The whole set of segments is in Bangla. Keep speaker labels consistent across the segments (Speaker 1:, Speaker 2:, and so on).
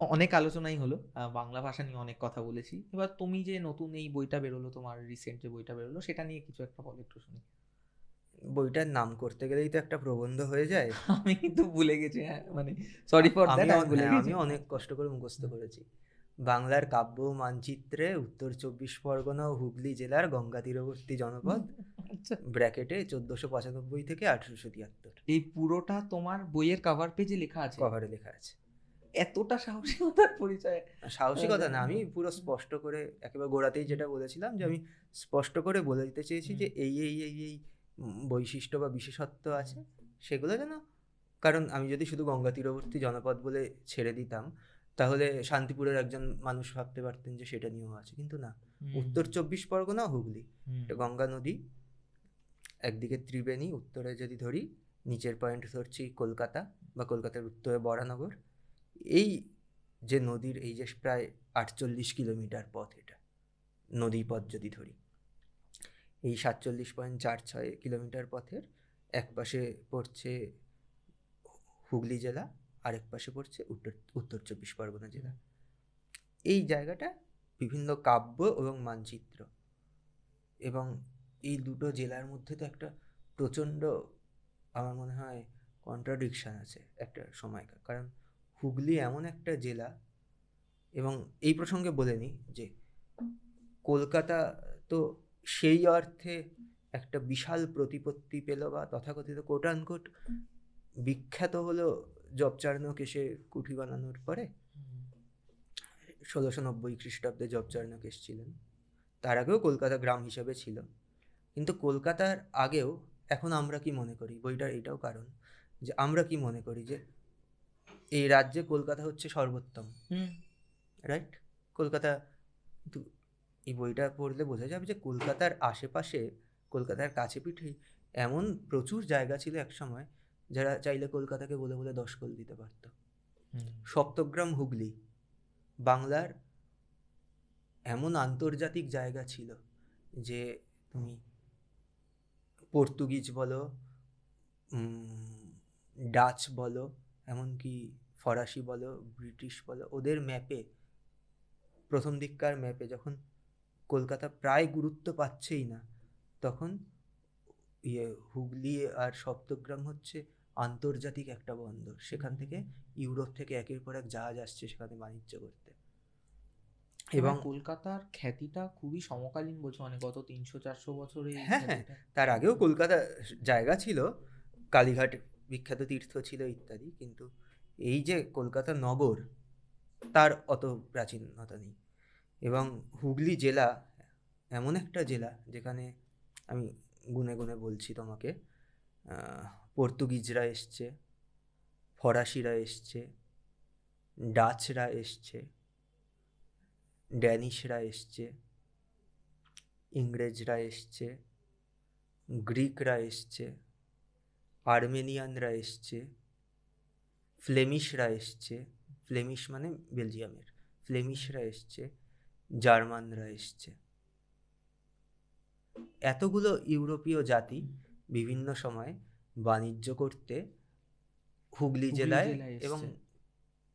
Speaker 1: অনেক আলোচনাই হলো। বাংলা ভাষা নিয়ে অনেক কথা বলেছি। এবার তুমি যে নতুন এই বইটা বেরোলো তোমার রিসেন্ট যে বইটা বেরোলো সেটা নিয়ে কিছু একটা বলো একটু শুনি।
Speaker 2: বইটার নাম করতে গেলেই তো একটা প্রবন্ধ হয়ে যায়।
Speaker 1: আমি কিন্তু ভুলে গেছি হ্যাঁ মানে সরি ফর দ্যাট
Speaker 2: আমি হ্যাঁ,
Speaker 1: গেছি।
Speaker 2: আমি অনেক কষ্ট করে মুখস্থ করেছি। বাংলার কাব্য মানচিত্রে উত্তর চব্বিশ পরগনা ও হুগলি জেলার গঙ্গা তীরবর্তী জনপদ
Speaker 1: আচ্ছা।
Speaker 2: ব্র্যাকেটে চোদ্দশো পঁচানব্বই থেকে আঠারোশো তিয়াত্তর।
Speaker 1: এই পুরোটা তোমার বইয়ের কভার পেজে লেখা আছে?
Speaker 2: কভারে লেখা আছে।
Speaker 1: এতটা সাহসিকতার পরিচয়।
Speaker 2: সাহসিকতা না আমি পুরো স্পষ্ট করে একেবারে গোড়াতেই যেটা বলেছিলাম যে আমি স্পষ্ট করে বলে দিতে চেয়েছি যে এই এই এই এই বৈশিষ্ট্য বা বিশেষত্ব আছে সেগুলো যেন কারণ আমি যদি শুধু গঙ্গা তীরবর্তী জনপদ বলে ছেড়ে দিতাম তাহলে শান্তিপুরের একজন মানুষ ভাবতে পারতেন যে সেটা নিয়েও আছে কিন্তু না। উত্তর চব্বিশ পরগনা হুগলি। এটা গঙ্গা নদী একদিকে ত্রিবেণী উত্তরে যদি ধরি নিচের পয়েন্ট ধরছি কলকাতা বা কলকাতার উত্তরে বরানগর। এই যে নদীর, এই যে প্রায় আটচল্লিশ কিলোমিটার পথ এটা নদী পথ যদি ধরি, এই সাতচল্লিশ পয়েন্ট চার ছয় কিলোমিটার পথের এক পাশে পড়ছে হুগলি জেলা, আরেক পাশে পড়ছে উত্তর উত্তর চব্বিশ পরগনা জেলা। এই জায়গাটা বিভিন্ন কাব্য এবং মানচিত্র এবং এই দুটো জেলার মধ্যে তো একটা প্রচণ্ড, আমার মনে হয় কন্ট্রাডিকশান আছে একটা সময়কার। কারণ হুগলি এমন একটা জেলা এবং এই প্রসঙ্গে বলে নিই যে কলকাতা তো সেই অর্থে একটা বিশাল প্রতিপত্তি পেল বা তথাকথিত কোটানকোট বিখ্যাত হলো জবচার্ণক এসে কুঠি বানানোর পরে ষোলোশো নব্বই খ্রিস্টাব্দে জবচার্ণক এসেছিলেন। তার আগেও কলকাতা গ্রাম হিসেবে ছিল। কিন্তু কলকাতার আগেও এখন আমরা কি মনে করি? বইটার এটাও কারণ যে আমরা কি মনে করি যে এই রাজ্যে কলকাতা হচ্ছে সর্বোত্তম। রাইট কলকাতা কিন্তু এই বইটা পড়লে বোঝা যাবে যে কলকাতার আশেপাশে কলকাতার কাছে পিঠেই এমন প্রচুর জায়গা ছিল এক সময় যারা চাইলে কলকাতাকে বলে বলে দশকল দিতে পারতো। সপ্তগ্রাম হুগলি বাংলার এমন আন্তর্জাতিক জায়গা ছিল যে তুমি পর্তুগিজ বলো ডাচ বলো এমনকি ফরাসি বলো ব্রিটিশ বলো ওদের ম্যাপে প্রথম দিককার ম্যাপে যখন কলকাতা প্রায় গুরুত্ব পাচ্ছেই না তখন ইয়ে হুগলি আর সপ্তগ্রাম হচ্ছে আন্তর্জাতিক একটা বন্দর সেখান থেকে ইউরোপ থেকে একের পর এক জাহাজ আসছে সেখানে বাণিজ্য করতে
Speaker 1: এবং
Speaker 2: এবং
Speaker 1: কলকাতার খ্যাতিটা খুবই সমকালীন বলছো মানে গত তিনশো চারশো বছরে
Speaker 2: হ্যাঁ, হ্যাঁ। তার আগেও কলকাতা জায়গা ছিল কালীঘাট বিখ্যাত তীর্থ ছিল ইত্যাদি, কিন্তু এই যে কলকাতা নগর, তার অত প্রাচীনতা নেই। এবং হুগলি জেলা এমন একটা জেলা যেখানে আমি গুনে গুনে বলছি তোমাকে পর্তুগিজরা এসছে, ফরাসিরা এসছে, ডাচরা এসছে, ড্যানিশরা এসছে, ইংরেজরা এসছে, গ্রিকরা এসছে আর্মেনিয়ানরা এসছে ফ্লেমিশরা এসছে ফ্লেমিশ মানে বেলজিয়ামের ফ্লেমিশরা এসছে জার্মানরা এসছে। এতগুলো ইউরোপীয় জাতি বিভিন্ন সময় বাণিজ্য করতে হুগলি জেলায় এবং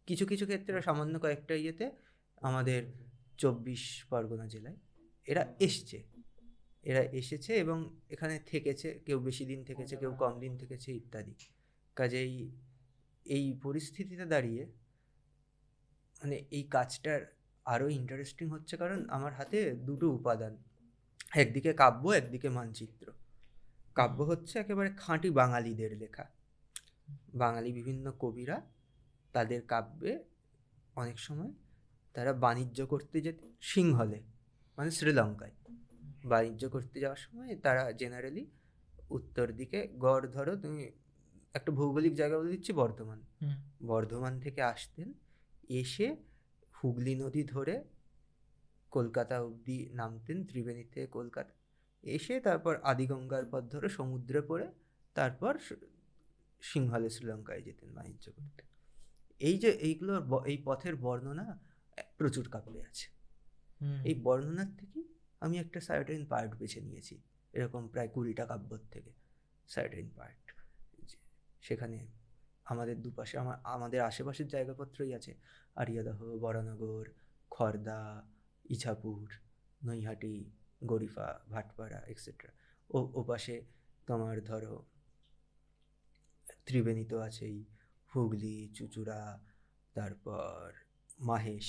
Speaker 2: কিছু কিছু ক্ষেত্রে সামান্য কয়েকটা ইয়েতে আমাদের চব্বিশ পরগনা জেলায় এরা এসছে। এরা এসেছে এবং এখানে থেকেছে, কেউ বেশি দিন থেকেছে, কেউ কম দিন থেকেছে ইত্যাদি। কাজেই এই পরিস্থিতিতে দাঁড়িয়ে মানে এই কাজটার আরও ইন্টারেস্টিং হচ্ছে কারণ আমার হাতে দুটো উপাদান। একদিকে কাব্য, একদিকে মানচিত্র। কাব্য হচ্ছে একেবারে খাঁটি বাঙালিদের লেখা। বাঙালি বিভিন্ন কবিরা তাদের কাব্যে অনেক সময় তারা বাণিজ্য করতে যেত সিংহলে মানে শ্রীলঙ্কায়। বাণিজ্য করতে যাওয়ার সময় তারা জেনারেলি উত্তর দিকে গড় ধরো তুমি একটা ভৌগোলিক জায়গা বলে দিচ্ছি বর্ধমান। বর্ধমান থেকে আসতেন এসে হুগলি নদী ধরে কলকাতা অবধি নামতেন ত্রিবেণী থেকে কলকাতা। এসে তারপর আদিগঙ্গার পথ ধরে সমুদ্রে পড়ে তারপর সিংহলে শ্রীলঙ্কায় যেতেন বাণিজ্য করতে। এই যে এইগুলোর এই পথের বর্ণনা প্রচুর কাব্যে আছে। এই বর্ণনার থেকে আমি একটা সার্টেন পার্ট বেছে নিয়েছি। এরকম প্রায় কুড়িটা কাব্যর থেকে সার্টেন পার্ট সেখানে আমাদের দুপাশে আমার আমাদের আশেপাশের জায়গাপত্রই আছে। আরিয়াদহ বরানগর খর্দা, ইছাপুর, নৈহাটি, গরিফা, ভাটপাড়া এক্সেট্রা ও, ওপাশে তোমার ধরো ত্রিবেণী তো আছেই হুগলি, চুচুড়া, তারপর মাহেশ,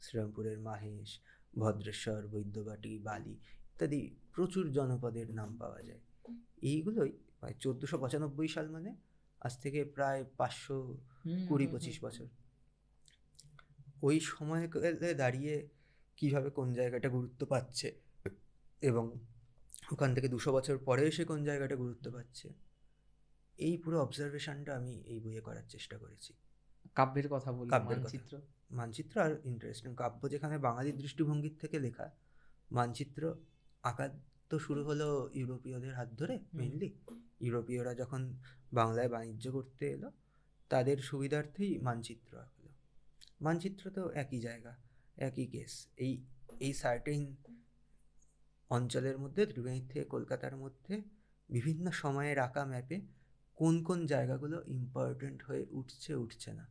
Speaker 2: শ্রীরামপুরের মাহেশ ভদ্রেশ্বর বৈদ্যবাটি বালি ইত্যাদি প্রচুর জনপদের নাম পাওয়া যায়। এইগুলোই প্রায় চোদ্দোশো পঁচানব্বই সাল মানে আজ থেকে প্রায় পাঁচশো কুড়ি পঁচিশ বছর। ওই সময়কালে দাঁড়িয়ে কীভাবে কোন জায়গাটা গুরুত্ব পাচ্ছে এবং ওখান থেকে দুশো বছর পরে এসে কোন জায়গাটা গুরুত্ব পাচ্ছে এই পুরো অবজারভেশনটা আমি এই বইয়ে করার চেষ্টা করেছি।
Speaker 1: কাব্যের কথা
Speaker 2: কথা।
Speaker 1: মানচিত্র?
Speaker 2: মানচিত্র আর ইন্টারেস্টিং কাব্য যেখানে বাঙালি দৃষ্টিভঙ্গির থেকে লেখা মানচিত্র আঁকা তো শুরু হলো ইউরোপীয়দের হাত ধরে মেনলি ইউরোপীয়রা যখন বাংলায় বাণিজ্য করতে এলো তাদের সুবিধার্থেই মানচিত্র আঁকলো। মানচিত্র তো একই জায়গা একই কেস এই এই সার্টেন অঞ্চলের মধ্যে ত্রিবেণী থেকে কলকাতার মধ্যে বিভিন্ন সময়ে রাখা ম্যাপে কোন কোন জায়গাগুলো ইম্পর্ট্যান্ট হয়ে উঠছে উঠছে না।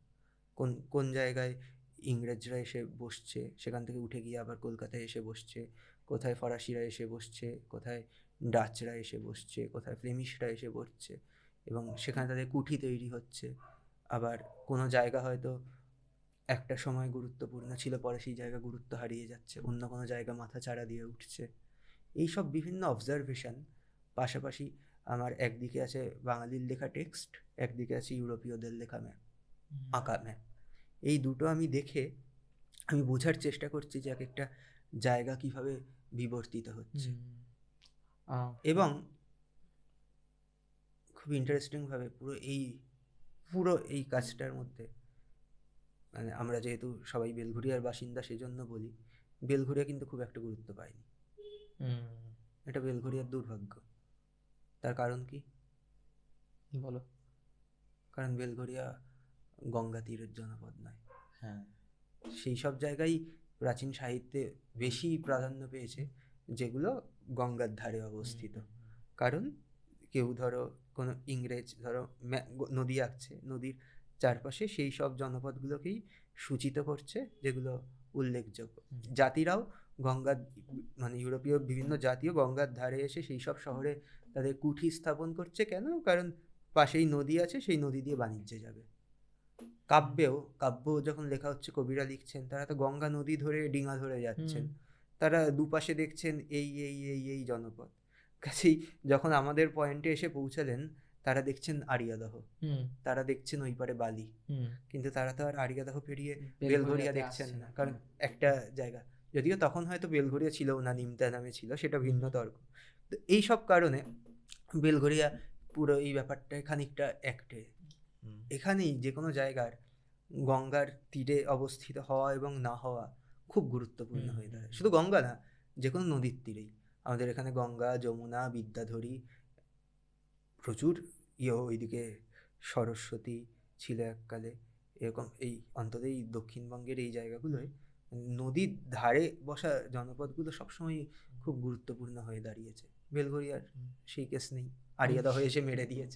Speaker 2: কোন কোন জায়গায় ইংরেজরা এসে বসছে সেখান থেকে উঠে গিয়ে আবার কলকাতায় এসে বসছে কোথায় ফরাসিরা এসে বসছে কোথায় ডাচরা এসে বসছে কোথায় ফ্লেমিশরা এসে বসছে এবং সেখানে তাদের কুঠি তৈরি হচ্ছে। আবার কোনো জায়গা হয়তো একটা সময় গুরুত্বপূর্ণ ছিল পরে সেই জায়গা গুরুত্ব হারিয়ে যাচ্ছে অন্য কোনো জায়গা মাথা চাড়া দিয়ে উঠছে। এই সব বিভিন্ন অবজারভেশন পাশাপাশি আমার একদিকে আছে বাঙালির লেখা টেক্সট একদিকে আছে ইউরোপীয়দের লেখা ম্যাপ আঁকা ম্যাপ এই দুটো আমি দেখে আমি বোঝার চেষ্টা করছি যে এক একটা জায়গা কীভাবে বিবর্তিত হচ্ছে। এবং খুব ইন্টারেস্টিংভাবে পুরো এই পুরো এই কাজটার মধ্যে মানে আমরা যেহেতু সবাই বেলঘুরিয়ার বাসিন্দা সেজন্য বলি বেলঘুরিয়া কিন্তু খুব একটা গুরুত্ব পায়নি। এটা বেলঘুরিয়ার দুর্ভাগ্য। তার কারণ কি?
Speaker 1: বলো।
Speaker 2: কারণ বেলঘরিয়া গঙ্গা তীরের জনপদ নয়।
Speaker 1: হ্যাঁ।
Speaker 2: সেই সব জায়গায় প্রাচীন সাহিত্যে বেশি প্রাধান্য পেয়েছে যেগুলো গঙ্গার ধারে অবস্থিত। কারণ কেউ ধরো কোনো ইংরেজ ধরো নদী আঁকছে নদীর চারপাশে সেই সব জনপদগুলোকেই সূচিত করছে যেগুলো উল্লেখযোগ্য। জাতিরাও গঙ্গার মানে ইউরোপীয় বিভিন্ন জাতীয় গঙ্গার ধারে এসে সেই সব শহরে তাদের কুঠি স্থাপন করছে কেন? কারণ পাশেই নদী আছে সেই নদী দিয়ে বাণিজ্যে যাবে। কাব্যেও কাব্য যখন লেখা হচ্ছে কবিরা লিখছেন তারা তো গঙ্গা নদী ধরে ডিঙা ধরে যাচ্ছেন। তারা দুপাশে দেখছেন এই এই এই এই জনপদ। কাছেই যখন আমাদের পয়েন্টে এসে পৌঁছালেন তারা দেখছেন আরিয়াদহ।
Speaker 1: হুম,
Speaker 2: তারা দেখছেন ওই পারে বালি।
Speaker 1: হুম।
Speaker 2: কিন্তু তারা তো আর আরিয়াদহ পেরিয়ে বেলঘরিয়া দেখছেন না। কারণ একটা জায়গা। যদিও তখন হয়তো বেলঘরিয়া ছিল না নিমতা নামে ছিল সেটা ভিন্ন তর্ক। তো এই সব কারণে বেলঘরিয়া পুরো এই ব্যাপারটায় খানিকটা একটে। এখানেই যে কোনো জায়গার গঙ্গার তীরে অবস্থিত হওয়া এবং না হওয়া খুব গুরুত্বপূর্ণ হয়ে দাঁড়ায়। শুধু গঙ্গা না যে কোনো নদীর তীরেই। আমাদের এখানে গঙ্গা যমুনা বিদ্যাধরী প্রচুর ইয়ে ওইদিকে সরস্বতী ছিল এককালে। এরকম এই অন্তত এই দক্ষিণবঙ্গের এই জায়গাগুলোয় নদীর ধারে বসা জনপদগুলো সবসময় খুব গুরুত্বপূর্ণ হয়ে দাঁড়িয়েছে। বেলঘরিয়ার সেই কেস নেই। আরিয়াদা হয়ে এসে মেরে দিয়েছে।